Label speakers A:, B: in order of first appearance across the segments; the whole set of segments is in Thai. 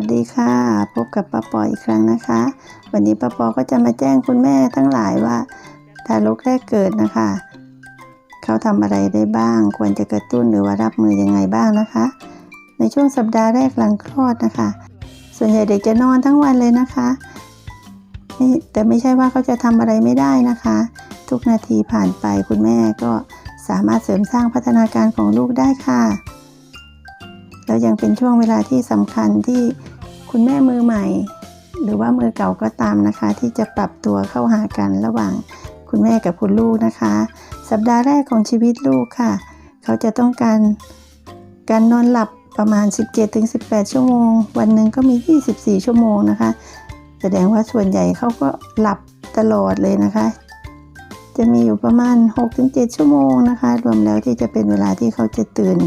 A: วัสดีค่ะ พบกับป้าปออีกครั้งนะคะ วันนี้ป้าปอก็จะมาแจ้งคุณแม่ทั้งหลายว่าทารกแรกเกิดนะคะ เขาทำอะไรได้บ้าง ควรจะกระตุ้นหรือว่ารับมือยังไงบ้างนะคะ ในช่วงสัปดาห์แรกหลังคลอดนะคะ ส่วนใหญ่เด็กจะนอนทั้งวันเลยนะคะนี่แต่ไม่ใช่ว่าเขาจะทำอะไรไม่ได้นะคะ ทุกนาทีผ่านไปคุณแม่ก็สามารถเสริมสร้างพัฒนาการของลูกได้ค่ะแล้วยังเป็นช่วงเวลาที่สำคัญที่ คุณแม่มือใหม่ หรือว่ามือเก่าก็ตามนะคะ ที่จะปรับตัวเข้าหากันระหว่างคุณแม่กับคุณลูกนะคะ สัปดาห์แรกของชีวิตลูกค่ะ เขาจะต้องการการนอนหลับประมาณ 17-18 ชั่วโมง วันหนึ่งก็มี 24 ชั่วโมงนะคะ แสดงว่าส่วนใหญ่เขาก็หลับตลอดเลยนะคะ จะมีอยู่ประมาณ 6-7 ชั่วโมงนะคะ รวมแล้วที่จะเป็นเวลาที่เขาจะตื่น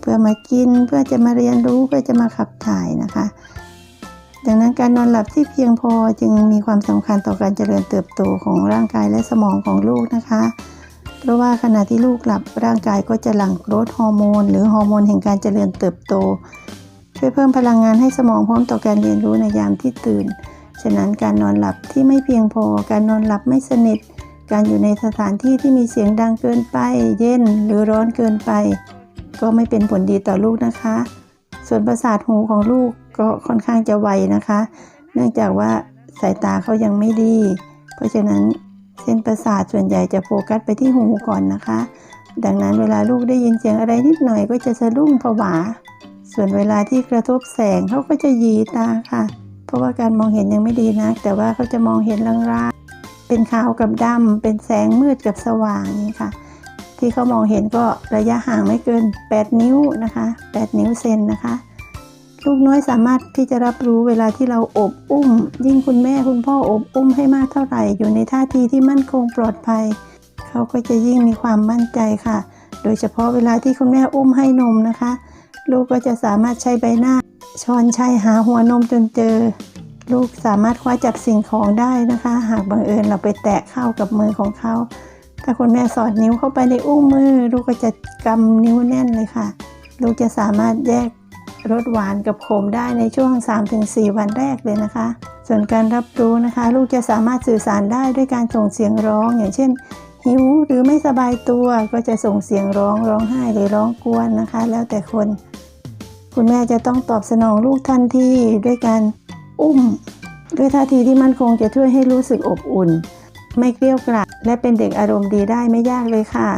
A: เพื่อมากินเพื่อจะมาเรียนรู้เพื่อจะมาขับถ่ายนะคะ ดังนั้นการนอนหลับที่เพียงพอจึงมีความสำคัญต่อการเจริญเติบโตของร่างกายและสมองของลูกนะคะ เพราะว่าขณะที่ลูกหลับร่างกายก็จะหลั่งโกรทฮอร์โมน หรือฮอร์โมนแห่งการเจริญเติบโต ช่วยเพิ่มพลังงานให้สมองพร้อมต่อการเรียนรู้ในยามที่ตื่น ฉะนั้นการนอนหลับที่ไม่เพียงพอ การนอนหลับไม่สนิท การอยู่ในสถานที่ที่มีเสียงดังเกินไป เย็นหรือร้อนเกินไป ก็ไม่เป็นผลดีต่อลูกนะคะ ส่วนประสาทหูของลูก ก็ค่อนข้างจะไวนะคะ เนื่องจากว่าสายตาเขายังไม่ดี เพราะฉะนั้นเส้นประสาทส่วนใหญ่จะโฟกัสไปที่หูก่อนนะคะ ดังนั้นเวลาลูกได้ยินเสียงอะไรนิดหน่อยก็จะสะดุ้งผวา ส่วนเวลาที่กระทบแสงเขาก็จะยีตาค่ะ เพราะว่าการมองเห็นยังไม่ดีนะ แต่ว่าเขาจะมองเห็นลางๆ เป็นขาวกับดำ เป็นแสงมืดกับสว่างนี่ค่ะ ที่เขามองเห็นก็ระยะห่างไม่เกิน 8 นิ้วนะคะ 8 นิ้วเซนนะคะ ลูกน้อยสามารถที่จะรับรู้เวลาที่เราอบอุ้ม ยิ่งคุณแม่คุณพ่ออบอุ้มให้มากเท่าไหร่ อยู่ในท่าทีที่มั่นคงปลอดภัย เขาก็จะยิ่งมีความมั่นใจค่ะ โดยเฉพาะเวลาที่คุณแม่อุ้มให้นมนะคะ ลูกก็จะสามารถใช้ใบหน้าช้อนชัยหาหัวนมจนเจอ ลูกสามารถคว้าจับสิ่งของได้นะคะ หากบังเอิญเราไปแตะเข้ากับมือของเขา ถ้าคุณแม่สอดนิ้วเข้าไปในอุ้งมือ ลูกก็จะกำนิ้วแน่นเลยค่ะ ลูกจะสามารถแยก รสหวานกับขมได้ในช่วง 3-4 วันแรกเลยนะคะ ส่วนการรับรู้นะคะ ลูกจะสามารถสื่อสารได้ด้วยการส่งเสียงร้อง อย่างเช่น หิวหรือไม่สบายตัวก็จะส่งเสียงร้องร้องไห้หรือร้องกวนนะคะ แล้วแต่คน คุณแม่จะต้องตอบสนองลูกทันทีด้วยการอุ้ม ด้วยท่าทีที่มั่นคงจะช่วยให้รู้สึกอบอุ่น ไม่เกลี้ยกล่อมและเป็นเด็กอารมณ์ดีได้ไม่ยากเลยค่ะ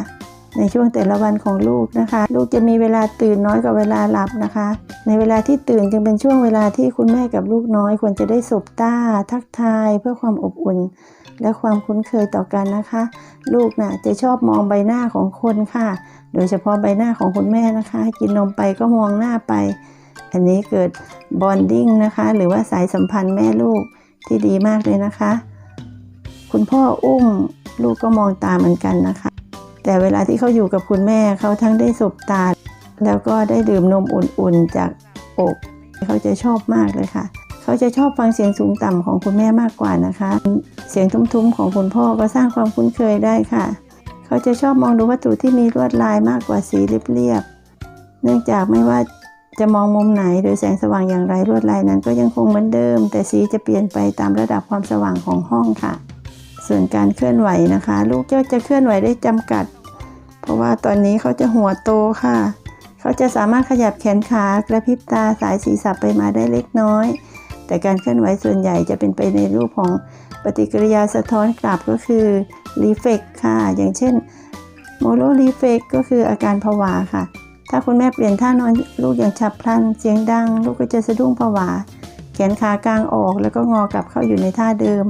A: ในช่วงแต่ละวันของลูกนะคะ ลูกจะมีเวลาตื่นน้อยกว่าเวลาหลับนะคะ ในเวลาที่ตื่นจึงเป็นช่วงเวลาที่คุณแม่กับลูกน้อย ควรจะได้สบตาทักทายเพื่อความอบอุ่น และความคุ้นเคยต่อกันนะคะ ลูกน่ะจะชอบมองใบหน้าของคนค่ะ โดยเฉพาะใบหน้าของคุณแม่นะคะกินนมไปก็มองหน้าไป อันนี้เกิดบอนดิ้งนะคะ หรือว่าสายสัมพันธ์แม่ลูกที่ดีมากเลยนะคะ คุณพ่ออุ้มลูกก็มองตาเหมือนกันนะคะ แต่เวลาที่เขาอยู่กับคุณแม่เขาทั้งได้สบตา แล้วก็ได้ดื่มนมอุ่นๆจากอกเขาจะชอบมากเลยค่ะเขาจะชอบฟังเสียงสูงต่ำของคุณแม่มากกว่านะคะ เสียงทุ้มๆของคุณพ่อก็สร้างความคุ้นเคยได้ค่ะ เขาจะชอบมองดูวัตถุที่มีลวดลายมากกว่าสีเรียบๆเนื่องจากไม่ว่าจะมองมุมไหนหรือแสงสว่างอย่างไรลวดลายนั้นก็ยังคงเหมือนเดิม แต่สีจะเปลี่ยนไปตามระดับความสว่างของห้องค่ะ ส่วนการเคลื่อนไหวนะคะ ลูกก็จะเคลื่อนไหวได้จำกัด เพราะว่าตอนนี้เขาจะหัวโตค่ะ เขาจะสามารถขยับแขนขากระพริบตาสายศีรษะไปมาได้เล็กน้อย แต่การเคลื่อนไหวส่วนใหญ่จะเป็นไปในรูปของปฏิกิริยาสะท้อนกลับก็คือรีเฟกค่ะ อย่างเช่นโมโลรีเฟกก็คืออาการผวาค่ะ ถ้าคุณแม่เปลี่ยนท่านอนลูกอย่างฉับพลันเสียงดัง ลูกก็จะสะดุ้งผวา แขนขากลางออกแล้วก็งอกลับเข้าอยู่ในท่าเดิม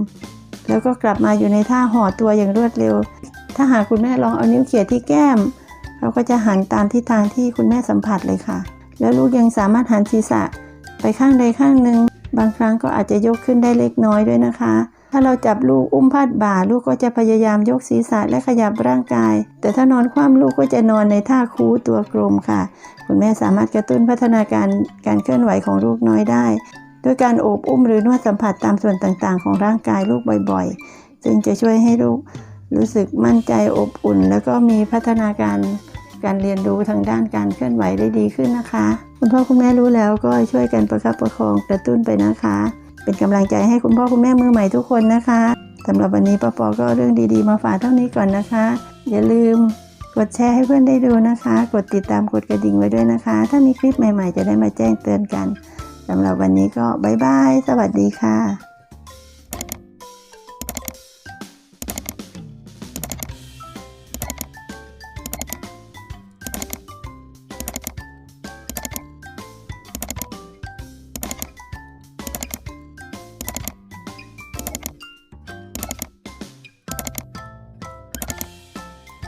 A: แล้วก็กลับมาอยู่ในท่าห่อตัวอย่างรวดเร็ว ถ้าหากคุณแม่ลองเอานิ้วเขี่ยที่แก้ม เขาก็จะหันตามทิศทางที่คุณแม่สัมผัสเลยค่ะ แล้วลูกยังสามารถหันศีรษะไปข้างใดข้างหนึ่ง บางครั้งก็อาจจะยกขึ้นได้เล็กน้อยด้วยนะคะ ถ้าเราจับลูกอุ้มพาดบ่า ลูกก็จะพยายามยกศีรษะและขยับร่างกาย แต่ถ้านอนคว่ำลูกก็จะนอนในท่าคูตัวกลมค่ะ คุณแม่สามารถกระตุ้นพัฒนาการการเคลื่อนไหวของลูกน้อยได้ ด้วยการโอบอุ้มหรือนวดสัมผัสตามส่วนต่างๆ ของร่างกายลูกบ่อยๆจึงจะช่วยให้ลูกรู้สึกมั่นใจอบอุ่น แล้วก็มีพัฒนาการ การเรียนรู้ทางด้านการเคลื่อนไหวได้ดีขึ้นนะคะ คุณพ่อคุณแม่รู้แล้วก็ช่วยกันประคับประคองกระตุ้นไปนะคะ เป็นกำลังใจให้คุณพ่อคุณแม่มือใหม่ทุกคนนะคะสำหรับวันนี้ป้าปอก็เอาเรื่องดีๆมาฝากเท่านี้ก่อนนะคะ อย่าลืมกดแชร์ให้เพื่อนได้ดูนะคะ กดติดตามกดกระดิ่งไว้ด้วยนะคะ ถ้ามีคลิปใหม่ๆ จะได้มาแจ้งเตือนกันสำหรับวันนี้ก็บ๊ายบาย สวัสดีค่ะ